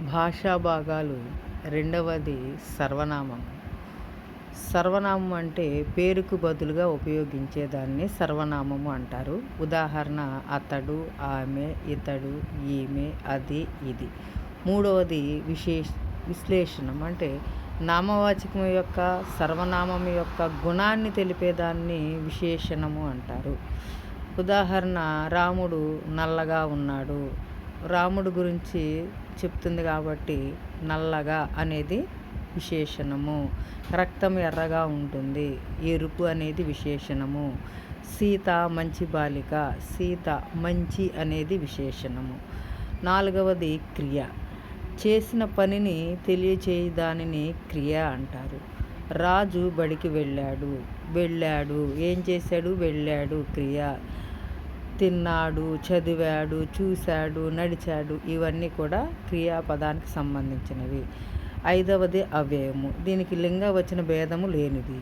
భాషా భాగాలు రెండవది సర్వనామం. సర్వనామం అంటే పేరుకు బదులుగా ఉపయోగించేదాన్ని సర్వనామము అంటారు. ఉదాహరణ అతడు ఆమె ఇతడు ఈమె అది ఇది. మూడవది విశేష విశ్లేషణం. అంటే నామవాచకం యొక్క సర్వనామం యొక్క గుణాన్ని తెలిపేదాన్ని విశేషణము అంటారు. ఉదాహరణ రాముడు నల్లగా ఉన్నాడు. రాముడు గురించి చెప్తుంది కాబట్టి నల్లగా అనేది విశేషణము. రక్తం ఎర్రగా ఉంటుంది. ఎరుపు అనేది విశేషణము. సీత మంచి బాలిక. సీత మంచి అనేది విశేషణము. నాలుగవది క్రియ. చేసిన పనిని తెలియచేయ దానిని క్రియ అంటారు. రాజు బడికి వెళ్ళాడు. వెళ్ళాడు. ఏం చేశాడు? వెళ్ళాడు క్రియ. తిన్నాడు చదివాడు చూశాడు నడిచాడు ఇవన్నీ కూడా క్రియాపదానికి సంబంధించినవి. ఐదవది అవ్యయము. దీనికి లింగ వచ్చిన భేదము లేనిది.